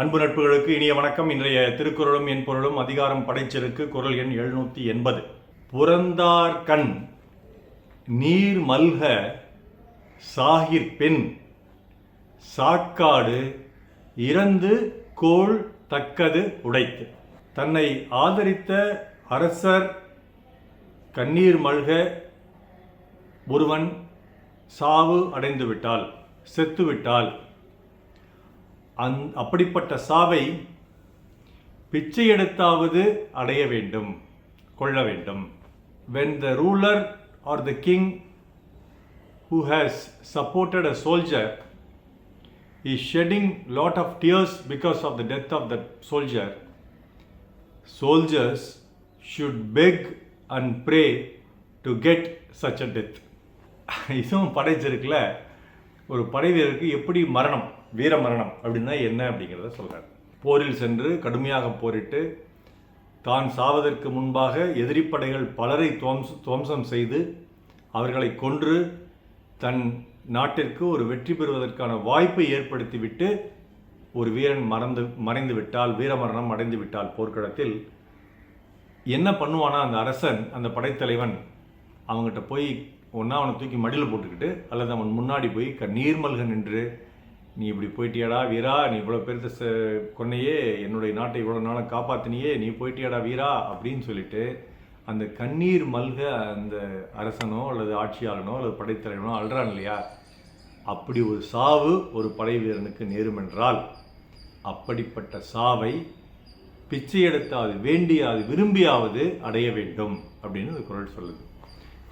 அன்பு நட்புகளுக்கு இனிய வணக்கம். இன்றைய திருக்குறளும் என் பொருளும் அதிகாரம் படைச்சலுக்கு குரல் எண் எழுநூற்றி எண்பது. புறந்தார் கண் நீர் மல்க சாகிர் பெண் சாக்காடு இறந்து கோள் தக்கது உடைத்து. தன்னை ஆதரித்த அரசர் கண்ணீர் மல்க ஒருவன் சாவு அடைந்துவிட்டால் செத்துவிட்டால் அந் அப்படிப்பட்ட சாவை பிச்சை எடுத்தாவது அடைய வேண்டும் கொள்ள வேண்டும் when the ruler or the king who has supported a soldier is shedding lot of tears because of the death of that soldier soldiers should beg and pray to get such a death இதுவும் படைச்சிருக்குல ஒரு படை வீரருக்கு எப்படி மரணம் வீர மரணம் அப்படின்னா என்ன அப்படிங்கிறத சொல்கிறார் போரில் சென்று கடுமையாக போரிட்டு தான் சாவதற்கு முன்பாக எதிரிப்படைகள் பலரை துவம்ச துவம்சம் செய்து அவர்களை கொன்று தன் நாட்டிற்கு ஒரு வெற்றி பெறுவதற்கான வாய்ப்பை ஏற்படுத்திவிட்டு ஒரு வீரன் மறந்து மறைந்து விட்டால் வீரமரணம் அடைந்து விட்டால் போர்க்களத்தில் என்ன பண்ணுவானா அந்த அரசன் அந்த படைத்தலைவன் அவங்ககிட்ட போய் ஒன்றா அவனை தூக்கி மடியில் போட்டுக்கிட்டு அல்லது அவன் முன்னாடி போய் க நீர்மல்க நின்று நீ இப்படி போயிட்டியாடா வீரா? நீ இவ்வளோ பேர்த்த கொன்னையே என்னுடைய நாட்டை இவ்வளோ நாளும் காப்பாத்தினியே நீ போயிட்டியாடா வீரா? அப்படின்னு சொல்லிட்டு அந்த கண்ணீர் மல்க அந்த அரசனோ அல்லது ஆட்சியாளனோ அல்லது படைத்தலைவனோ அல்றான் இல்லையா? அப்படி ஒரு சாவு ஒரு படை வீரனுக்கு நேருமென்றால் அப்படிப்பட்ட சாவை பிச்சை எடுத்தாவது வேண்டியாவது விரும்பியாவது அடைய வேண்டும் அப்படின்னு இந்த குரல் சொல்லுது.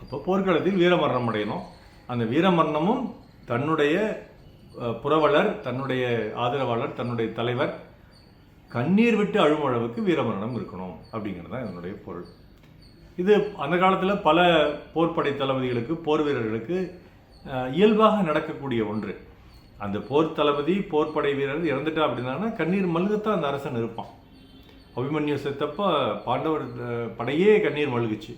அப்போ போர்க்களத்தில் வீரமரணம் அடையணும். அந்த வீரமரணமும் தன்னுடைய புரவலர் தன்னுடைய ஆதரவாளர் தன்னுடைய தலைவர் கண்ணீர் விட்டு அழும் அளவுக்கு வீரமரணம் இருக்கணும் அப்படிங்கிறது தான் இதனுடைய பொருள். இது அந்த காலத்தில் பல போர்ப்படை தளபதிகளுக்கு போர் வீரர்களுக்கு இயல்பாக நடக்கக்கூடிய ஒன்று. அந்த போர் தளபதி போர்ப்படை வீரர் இறந்துட்டா அப்படின்னா கண்ணீர் மல்கத்தான் அந்த அரசன் இருப்பான். அபிமன்யு செத்தப்ப பாண்டவர் படையே கண்ணீர் மழுகுச்சு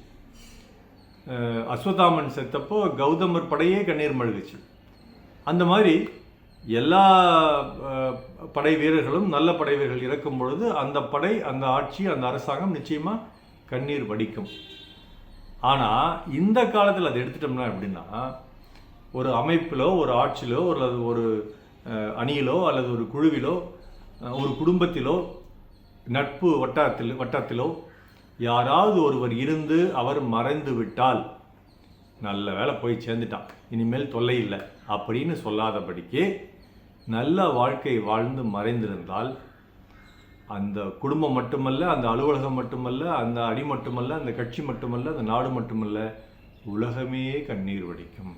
அஸ்வதாமன் செத்தப்போ கௌதமர் படையே கண்ணீர் மழுகுச்சு அந்த மாதிரி எல்லா படை வீரர்களும் நல்ல படை வீரர்கள் இறக்கும் பொழுது அந்த படை அந்த ஆட்சி அந்த அரசாங்கம் நிச்சயமாக கண்ணீர் வடிக்கும். ஆனால் இந்த காலத்தில் அதை எடுத்துட்டோம்னா எப்படின்னா ஒரு அமைப்பிலோ ஒரு ஆட்சியிலோ ஒரு அல்லது ஒரு அணியிலோ அல்லது ஒரு குழுவிலோ ஒரு குடும்பத்திலோ நட்பு வட்டாரத்தில் வட்டத்திலோ யாராவது ஒருவர் இருந்து அவர் மறைந்து விட்டால் நல்ல வேலை போய் சேர்ந்துட்டான். இனிமேல் தொல்லை இல்லை. அப்படின்னு சொல்லாதபடிக்கு நல்ல வாழ்க்கை வாழ்ந்து மறைந்திருந்தால் அந்த குடும்பம் மட்டுமல்ல அந்த அலுவலகம் மட்டுமல்ல அந்த அடி மட்டுமல்ல அந்த கட்சி மட்டுமல்ல அந்த நாடு மட்டுமல்ல உலகமே கண்ணீர் வடிக்கும்.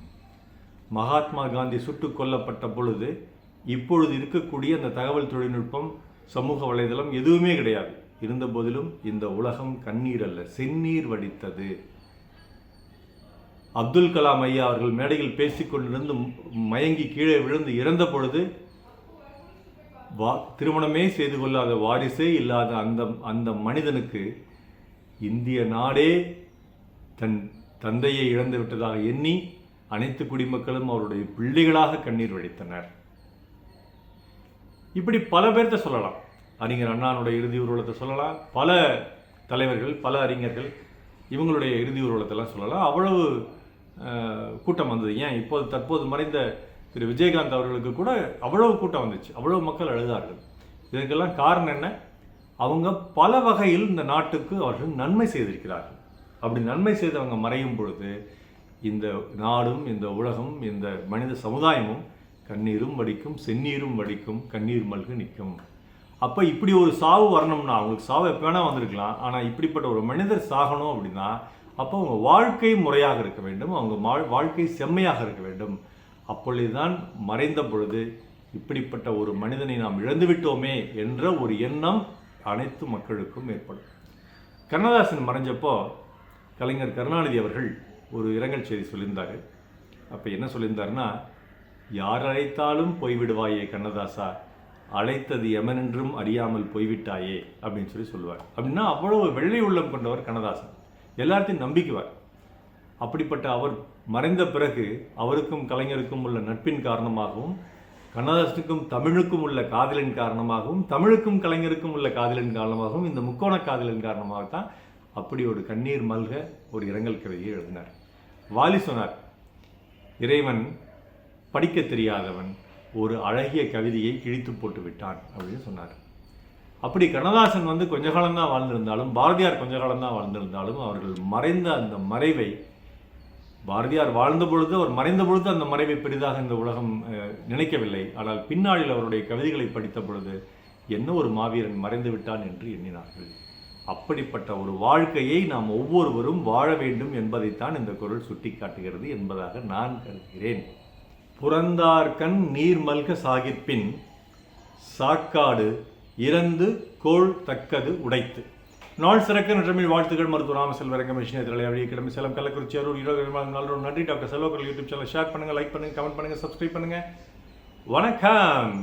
மகாத்மா காந்தி சுட்டுக் கொல்லப்பட்ட பொழுது இப்பொழுது இருக்கக்கூடிய அந்த தகவல் தொழில்நுட்பம் சமூக வலைதளம் எதுவுமே கிடையாது. இருந்த போதிலும் இந்த உலகம் கண்ணீர் அல்ல செந்நீர் வடித்தது. அப்துல் கலாம் ஐயா அவர்கள் மேடையில் பேசிக்கொண்டிருந்து மயங்கி கீழே விழுந்து இறந்த பொழுது வா திருமணமே செய்து கொள்ளாத வாரிசே இல்லாத அந்த அந்த மனிதனுக்கு இந்திய நாடே தன் தந்தையை இழந்து விட்டதாக எண்ணி அனைத்து குடிமக்களும் அவருடைய பிள்ளைகளாக கண்ணீர் வடித்தனர். இப்படி பல பேர்த்த சொல்லலாம். அறிஞர் அண்ணானுடைய இறுதி ஊர்வலத்தை சொல்லலாம். பல தலைவர்கள் பல அறிஞர்கள் இவங்களுடைய இறுதி ஊர்வலத்தெல்லாம் சொல்லலாம். அவ்வளவு கூட்டம் வந்தது. ஏன்? இப்போது தற்போது மறைந்த திரு விஜயகாந்த் அவர்களுக்கு கூட அவ்வளவு கூட்டம் வந்துச்சு. அவ்வளவு மக்கள் அழுதார்கள். இதற்கெல்லாம் காரணம் என்ன? அவங்க பல வகையில் இந்த நாட்டுக்கு அவர்கள் நன்மை செய்திருக்கிறார்கள். அப்படி நன்மை செய்தவங்க மறையும் பொழுது இந்த நாடும் இந்த உலகம் இந்த மனித சமுதாயமும் கண்ணீரும் வடிக்கும் செந்நீரும் வடிக்கும் கண்ணீர் மல்கு நிற்கும். அப்போ இப்படி ஒரு சாவு வரணும்னா அவங்களுக்கு சாவு எப்போ வேணால் வந்திருக்கலாம். ஆனால் இப்படிப்பட்ட ஒரு மனிதர் சாகணும் அப்படின்னா அப்போ அவங்க வாழ்க்கை முறையாக இருக்க வேண்டும். அவங்க வாழ் வாழ்க்கை செம்மையாக இருக்க வேண்டும். அப்பொழுதுதான் மறைந்த பொழுது இப்படிப்பட்ட ஒரு மனிதனை நாம் இழந்து விட்டோமே என்ற ஒரு எண்ணம் அனைத்து மக்களுக்கும் ஏற்படும். கண்ணதாசன் மறைஞ்சப்போ கலைஞர் கருணாநிதி அவர்கள் ஒரு இரங்கல் செய்தி சொல்லியிருந்தார். அப்போ என்ன சொல்லியிருந்தாருன்னா யார் அழைத்தாலும் போய்விடுவாயே கண்ணதாசா. அழைத்தது எமனென்றும் அறியாமல் போய்விட்டாயே அப்படின்னு சொல்லி சொல்லுவார். அப்படின்னா அவ்வளவு வெள்ளை உள்ளம் கொண்டவர் கண்ணதாசன். எல்லாத்தையும் நம்பிக்குவார் அப்படிப்பட்ட அவர் மறைந்த பிறகு அவருக்கும் கலைஞருக்கும் உள்ள நட்பின் காரணமாகவும் கண்ணதாசனுக்கும் தமிழுக்கும் உள்ள காதலின் காரணமாகவும் தமிழுக்கும் கலைஞருக்கும் உள்ள காதலின் காரணமாகவும் இந்த முக்கோண காதலின் காரணமாக தான் அப்படி ஒரு கண்ணீர் மல்க ஒரு இரங்கல் கதையை எழுதினார். வாலி சொன்னார் இறைவன் படிக்க தெரியாதவன் ஒரு அழகிய கவிதையை கிழித்து போட்டு விட்டான் அப்படின்னு சொன்னார். அப்படி கண்ணதாசன் வந்து கொஞ்ச காலம்தான் வாழ்ந்திருந்தாலும் பாரதியார் கொஞ்ச காலம்தான் வாழ்ந்திருந்தாலும் அவர்கள் மறைந்த அந்த மறைவை பாரதியார் வாழ்ந்த பொழுது அவர் மறைந்த பொழுது அந்த மறைவை பெரிதாக இந்த உலகம் நினைக்கவில்லை. ஆனால் பின்னாளில் அவருடைய கவிதைகளை படித்த பொழுது என்ன ஒரு மாவீரன் மறைந்து விட்டான் என்று எண்ணினார்கள். அப்படிப்பட்ட ஒரு வாழ்க்கையை நாம் ஒவ்வொருவரும் வாழ வேண்டும் என்பதைத்தான் இந்த குரல் சுட்டிக்காட்டுகிறது என்பதாக நான் கருதுகிறேன். புறந்தார்கண் நீர்மல்க சாகிப்பின் சாக்காடு இறந்து கோள் தக்கது உடைத்து. நாள் சிறக்க நன்றமிழ் வாழ்த்துக்கள் மருத்துவ ராம செல்வரங்க மிஷினை தலையாடிய கிழமை சேலம் கள்ளக்குறிச்சி அருள் ஈரோடு நாலு நன்றி doctor Selvakkal YouTube channel share பண்ணுங்கள் லைக் பண்ணுங்கள் கமெண்ட் பண்ணுங்கள் சப்ஸ்கிரைப் பண்ணுங்கள் வணக்கம்!